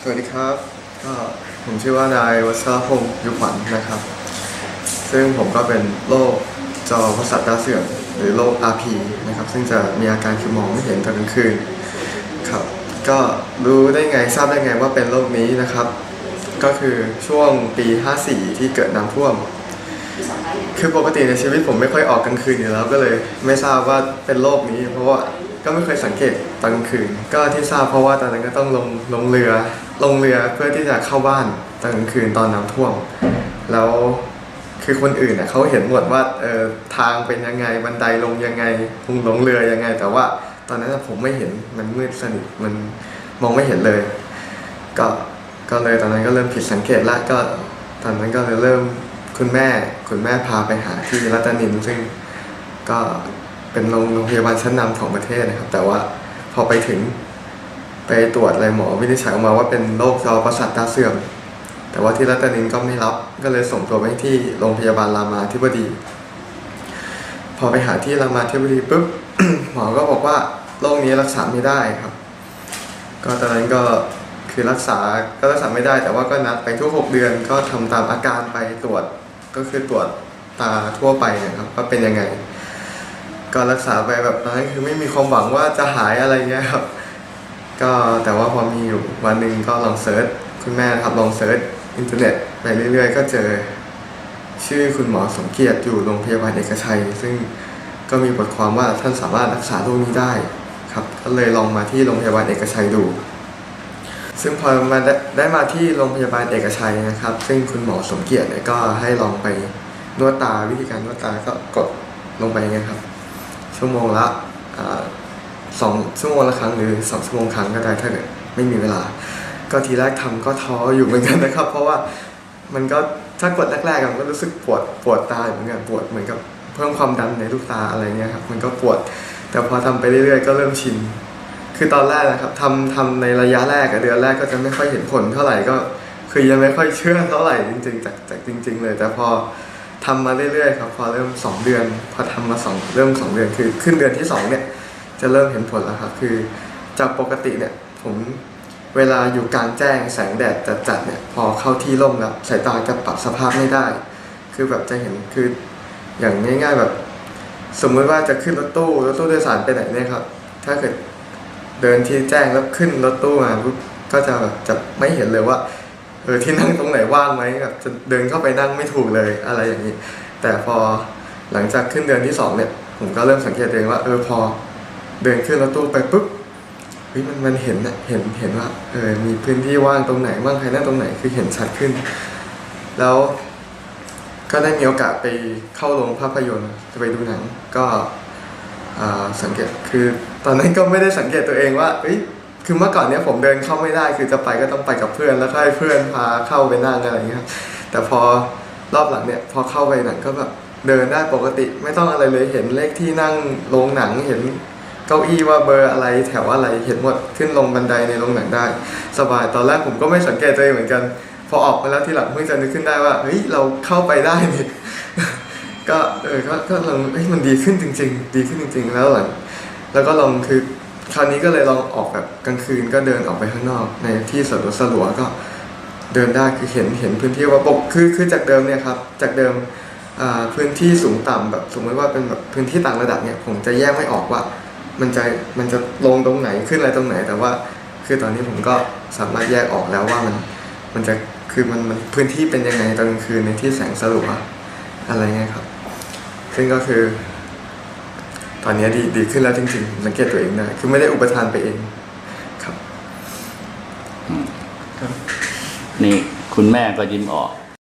สวัสดีครับ ก็ผมชื่อว่านายวัชรพงศ์ยุขวัญนะครับ ซึ่งผมก็เป็นโรคจอประสาทตาเสื่อมหรือโรค RP นะครับ ซึ่งจะมีอาการคือมองไม่เห็นตอนกลางคืนครับ ก็รู้ได้ไงทราบได้ไงว่าเป็นโรคนี้นะครับ ก็คือช่วงปี 54 ที่เกิดน้ำท่วม คือปกติในชีวิตผมไม่ค่อยออกกลางคืนอยู่แล้ว ก็เลยไม่ทราบว่าเป็นโรคนี้ เพราะว่าก็ไม่เคยสังเกตตอนกลางคืน ก็ที่ทราบเพราะว่าตอนนั้นก็ต้องลงลงเรือ ลงเรือเพื่อที่จะเข้าบ้านตอนกลางคืนตอนน้ำท่วม แล้วคือคนอื่นเน่ยเขาเห็นหมดว่าเออทางเป็นยังไงบันไดลงยังไงลงลงเรือยังไง แต่ว่าตอนนั้นผมไม่เห็นมันมืดสนิทมันมองไม่เห็นเลย ก็ก็เลยตอนนั้นก็เริ่มผิดสังเกตละก็ตอนนั้นก็เลยเริ่มคุณแม่คุณแม่พาไปหาที่รัตนินซึ่งก็เป็นโรงโรงพยาบาลชั้นนำของประเทศนะครับ แต่ว่าพอไปถึง ไปตรวจอะไรหมอวินิจฉัยออกมาว่าเป็นโรคจอประสาทตาเสื่อม แต่ว่าที่รัตนินก็ไม่รับก็เลยส่งตัวไปที่โรงพยาบาลรามาธิบดี พอไปหาที่รามาธิบดีปุ๊บหมอก็บอกว่าโรคนี้รักษาไม่ได้ครับ ก็ตอนนั้นก็คือรักษาก็รักษาไม่ได้ แต่ว่าก็นัดไปทุกหกเดือนก็ทำตามอาการไปตรวจก็คือตรวจตาทั่วไปนะครับว่าเป็นยังไง ก็รักษาไปแบบนั้นคือไม่มีความหวังว่าจะหายอะไรเงี้ยครับ ก็แต่ว่าพอมีอยู่วันหนึ่งก็ลองเซิร์ชคุณแม่นะครับลองเซิร์ชอินเทอร์เน็ตไปเรื่อยๆ ก็เจอ ชื่อคุณหมอสมเกียรติอยู่โรงพยาบาลเอกชัย ซึ่งก็มีบทความว่าท่านสามารถรักษาโรคนี้ได้ครับก็เลยลองมาที่โรงพยาบาลเอกชัยดู ซึ่งพอมาได้ไดมาที่โรงพยาบาลเอกชัยนะครับ ซึ่งคุณหมอสมเกียรติเนี่ยก็ให้ลองไปนวดตาวิธีการนวดตาก็กดลงไปไงครับ ชั่วโมงละอ่า สองชั่วโมงละครั้งหรือสองชั่วโมงครั้งก็ได้ถ้าเกิดไม่มีเวลา ก็ทีแรกทำก็ท้ออยู่เหมือนกันนะครับ เพราะว่ามันก็ถ้ากดแรกๆมันก็รู้สึกปวดปวดตาอยู่เหมือนกันปวดเหมือนกับเพิ่มความดันในลูกตาอะไรเงี้ยครับมันก็ปวด แต่พอทำไปเรื่อยๆ ก็เริ่มชินคือตอนแรกนะครับทำทำในระยะแรกเดือนแรกก็จะไม่ค่อยเห็นผลเท่าไหร่ก็คือยังไม่ค่อยเชื่อเท่าไหร่จริงๆจากจากจริง ๆ เลย แต่พอทำมาเรื่อยๆครับพอเริ่มสองเดือน พอทำมาสองเริ่มสองเดือนคือขึ้นเดือนที่สองเนี่ย จะเริ่มเห็นผลแล้วครับคือจากปกติเนี่ยผมเวลาอยู่กลางแจ้งแสงแดดจัดๆเนี่ยพอเข้าที่ร่มแล้วสายตาจะปรับสภาพไม่ได้ คือแบบจะเห็นคืออย่างง่าย ๆแบบ สมมติว่าจะขึ้นรถตู้รถตู้โดยสารไปไหนเนี่ยครับ ถ้าเกิดเดินที่แจ้งแล้วขึ้นรถตู้มาปุ๊บก็จะแบบจะไม่เห็นเลยว่าเออที่นั่งตรงไหนว่างไหมแบบจะเดินเข้าไปนั่งไม่ถูกเลยอะไรอย่างนี้ แต่พอหลังจากขึ้นเดือนที่สองเนี่ยผมก็เริ่มสังเกตตัวเองว่าเออพอ เดินขึ้นรถตู้ไปปุ๊บเฮ้ยมันมันเห็นนะเห็นเห็นว่าเออมีพื้นที่ว่างตรงไหนว่างใครนั่งตรงไหนคือเห็นชัดขึ้น แล้วก็ได้มีโอกาสไปเข้าโรงภาพยนตร์จะไปดูหนังก็สังเกตคือตอนนั้นก็ไม่ได้สังเกตตัวเองว่าเอ้ยคือเมื่อก่อนเนี้ยผมเดินเข้าไม่ได้ คือจะไปก็ต้องไปกับเพื่อนแล้วให้เพื่อนพาเข้าไปนั่งอะไรอย่างเงี้ยแต่พอรอบหลังเนี่ยพอเข้าไปหนังก็แบบเดินได้ปกติไม่ต้องอะไรเลยเห็นเลขที่นั่งโรงหนังเห็น เก้าอี้ว่าเบอร์อะไรแถวอะไรเห็นหมดขึ้นลงบันไดในโรงหนังได้ สบายตอนแรกผมก็ไม่สังเกตตัวเองเหมือนกัน พอออกมาแล้วที่หลังเพิ่งจะนึกขึ้นได้ว่าเฮ้ยเราเข้าไปได้นี่ก็เออก็ก็ลองเฮ้ยมันดีขึ้นจริง ๆ ดีขึ้นจริง ๆ แล้วหลังแล้วก็ลองคือคราวนี้ก็เลยลองออกแบบกลางคืนก็เดินออกไปข้างนอก ในที่สลัวสลัวก็เดินได้คือเห็นเห็นพื้นที่ว่าปกคือคือจากเดิมเนี่ยครับจากเดิมอ่าพื้นที่สูงต่ำแบบสมมติว่าเป็นแบบพื้นที่ต่างระดับเนี่ยผมจะแยกไม่ออกว่า มันจะมันจะลงตรงไหนขึ้นอะไรตรงไหน แต่ว่าคือตอนนี้ผมก็สามารถแยกออกแล้วว่ามันมันจะคือมันมันพื้นที่เป็นยังไงตอนกลางคืนในที่แสงสลัวอะไรเงี้ยครับ ซึ่งก็คือ ตอนนี้ดีดีขึ้นแล้วจริงๆสังเกตตัวเองได้คือไม่ได้อุปทานไปเองครับ นี่คุณแม่ก็ยิ้มออก